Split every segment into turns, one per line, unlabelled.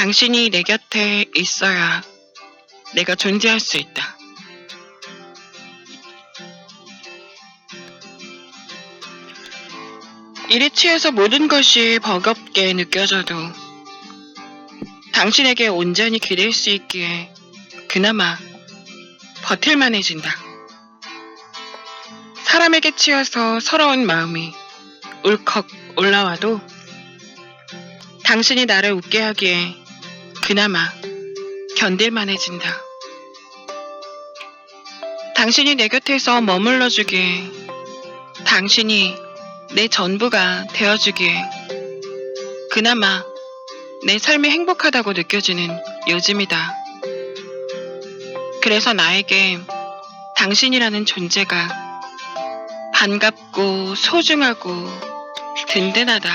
당신이 내 곁에 있어야 내가 존재할 수 있다. 일에 취해서 모든 것이 버겁게 느껴져도 당신에게 온전히 기댈 수 있기에 그나마 버틸만해진다. 사람에게 치여서 서러운 마음이 울컥 올라와도 당신이 나를 웃게 하기에 그나마 견딜만해진다. 당신이 내 곁에서 머물러 주기에 당신이 내 전부가 되어 주기에 그나마 내 삶이 행복하다고 느껴지는 요즘이다. 그래서 나에게 당신이라는 존재가 반갑고 소중하고 든든하다.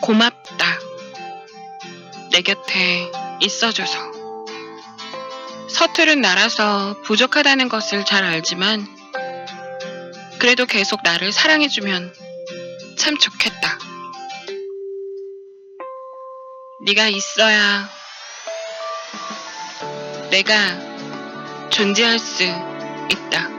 고맙다. 내 곁에 있어줘서. 서투른 나라서 부족하다는 것을 잘 알지만 그래도 계속 나를 사랑해주면 참 좋겠다. 네가 있어야 내가 존재할 수 있다.